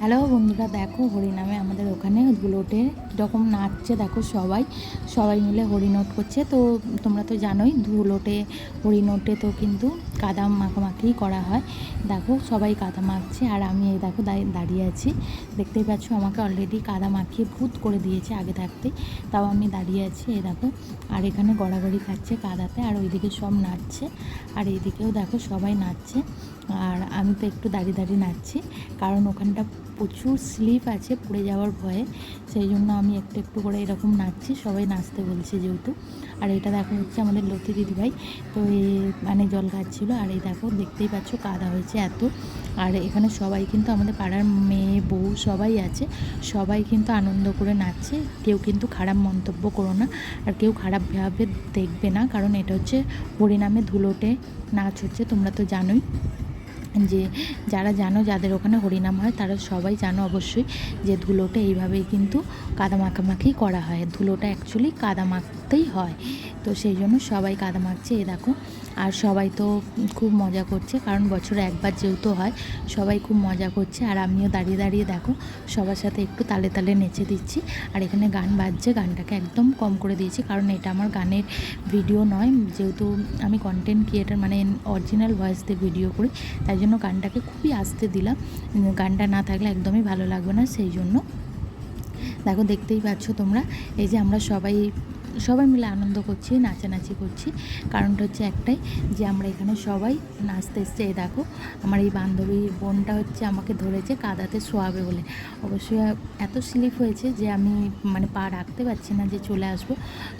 Hello বন্ধুরা, দেখো হরিনামে আমাদের ওখানে ধুলোটে কীরকম নাচছে, দেখো সবাই। সবাই মিলে হরিনোট করছে। তো তোমরা তো জানোই ধুলোটে হরিনোটে তো কিন্তু কাদা মাখামাখি করা হয়। দেখো সবাই কাদা মাখছে আর আমি এই দেখো দাঁড়িয়ে- আছি। দেখতেই পাচ্ছ আমাকে অলরেডি কাদা মাখিয়ে ভূত করে দিয়েছে আগে থাকতেই তাও আমি দাঁড়িয়ে আছি, এই দেখো। আর এখানে গড়াগড়ি খাচ্ছে কাদাতে আর ওইদিকে সব নাচছে। আর এইদিকেও দেখো সবাই নাচছে। আর আমি তো একটু দাঁড়িয়ে দাঁড়িয়ে নাচছি। কারণ ওখানটা প্রচুর স্লিপ আছে পড়ে যাওয়ার ভয়ে। সেই জন্য আমি একটু একটু করে এরকম নাচছি, সবাই নাচতে বলছে যেহেতু। আর এটা দেখো হচ্ছে আমাদের লতি দিদিভাই। তো এ মানে জল খাচ্ছিলো, আর এই দেখো দেখতেই পাচ্ছ কাদা হয়েছে এত। আর এখানে সবাই কিন্তু আমাদের পাড়ার মেয়ে, বউ সবাই আছে। সবাই কিন্তু আনন্দ করে নাচছে। কেউ কিন্তু খারাপ মন্তব্য করো না, আর কেউ খারাপভাবে দেখবে না। কারণ এটা হচ্ছে হরিনামে ধুলোটে নাচ হচ্ছে, তোমরা তো জানোই। যে যারা জানো যাদের ওখানে হরিনাম হয়, তারা সবাই জানো অবশ্যই যে ধুলোটা এইভাবেই কিন্তু কাদা মাখামাখি করা হয়। ধুলোটা অ্যাকচুয়ালি কাদা মাখতেই হয়। তো সেই জন্য সবাই কাদা মাখছে এ দেখো। আর সবাই তো খুব মজা করছে, কারণ বছরে একবার যেহেতু হয়, সবাই খুব মজা করছে। আর আমিও দাঁড়িয়ে দাঁড়িয়ে দেখো, সবার সাথে একটু তালে তালে নেচে দিচ্ছি। আর এখানে গান বাজছে, গানটাকে একদম কম করে দিয়েছি, কারণ এটা আমার গানের ভিডিও নয়। যেহেতু আমি কন্টেন্ট ক্রিয়েটার মানে অরিজিনাল ভয়েস দিয়ে ভিডিও করি, তাই জন্য গানটাকে খুবই আস্তে দিলাম। গানটা না থাকলে একদমই ভালো লাগবে না, সেই জন্য। দেখো, দেখতেই পাচ্ছ তোমরা, এই যে আমরা সবাই সবাই মিলে আনন্দ করছি, নাচানাচি করছি। কারণটা হচ্ছে একটাই যে আমরা এখানে সবাই নাচতে এসছে। এই দেখো, আমার এই বান্ধবী বোনটা হচ্ছে আমাকে ধরেছে কাদাতে শোয়াবে বলে। অবশ্যই এত স্লিপ হয়েছে যে আমি মানে পা রাখতে পারছি না যে চলে আসব।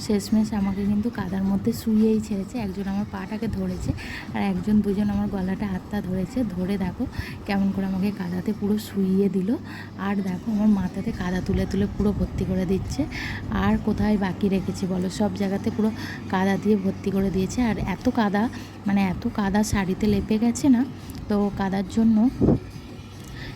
শেষমেশ আমাকে কিন্তু কাদার মধ্যে শুয়েই ছেড়েছে। একজন আমার পাটাকে ধরেছে আর একজন দুজন আমার গলাটা হাতটা ধরেছে। ধরে দেখো কেমন করে আমাকে কাদাতে পুরো শুইয়ে দিল। আর দেখো আমার মাথাতে কাদা তুলে তুলে পুরো ভর্তি করে দিচ্ছে। আর কোথায় বাকি রেখেছি? বলো? সব জায়গাতে পুরো কাদা দিয়ে ভর্তি করে দিয়েছে। আর এত কাদা মানে এত কাদা শাড়িতে লেপে গেছে না? তো কাদার জন্য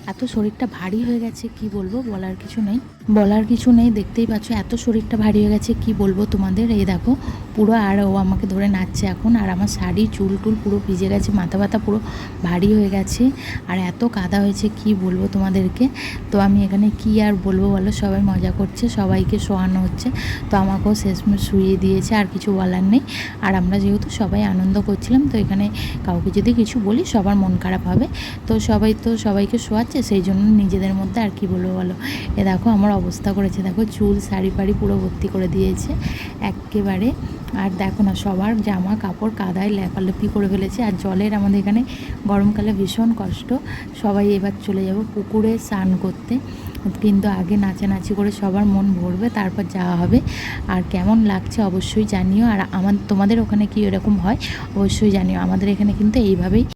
এত শরীরটা ভারী হয়ে গেছে, কি বলব? বলার কিছু নেই। বলার কিছু নেই, দেখতেই পাচ্ছ এত শরীরটা ভারী হয়ে গেছে, কি বলব তোমাদের? এই দেখো, পুরো আর ও আমাকে ধরে নাচছে এখন, আর আমার শাড়ি, চুল টুল পুরো ভিজে গেছে, মাথা ব্যথা পুরো ভারী হয়ে গেছে, আর এত কাদা হয়েছে, কি বলব তোমাদেরকে? তো আমি এখানে কি আর বলব বলো? সবাই মজা করছে, সবাইকে শোয়ানো হচ্ছে, তো আমাকেও শেষমেশ শুয়ে দিয়েছে, আর কিছু বলার নেই, আর আমরা যেহেতু সবাই আনন্দ করছিলাম, তো এখানে কাউকে যদি কিছু বলি, সবার মন খারাপ হবে, তো সবাই তো সবাইকে শোয়াচ্ছে, সেই জন্য নিজেদের মধ্যে আর কি বলব বলো? এ দেখো, আমার অবস্থা করেছে। দেখো চুল, শাড়ি ফাড়ি পুরো ভর্তি করে দিয়েছে একেবারে। আর দেখো না, সবার জামা, কাপড়, কাদায় লেপালেপি করে ফেলেছে। আর জলের আমাদের এখানে গরমকালে ভীষণ কষ্ট। সবাই এবার চলে যাব পুকুরে স্নান করতে। কিন্তু আগে নাচানাচি করে সবার মন ভরবে, তারপর যাওয়া হবে। আর কেমন লাগছে অবশ্যই জানিও। আর আমার, তোমাদের ওখানে কি এরকম হয় অবশ্যই জানিও। আমাদের এখানে কিন্তু এইভাবেই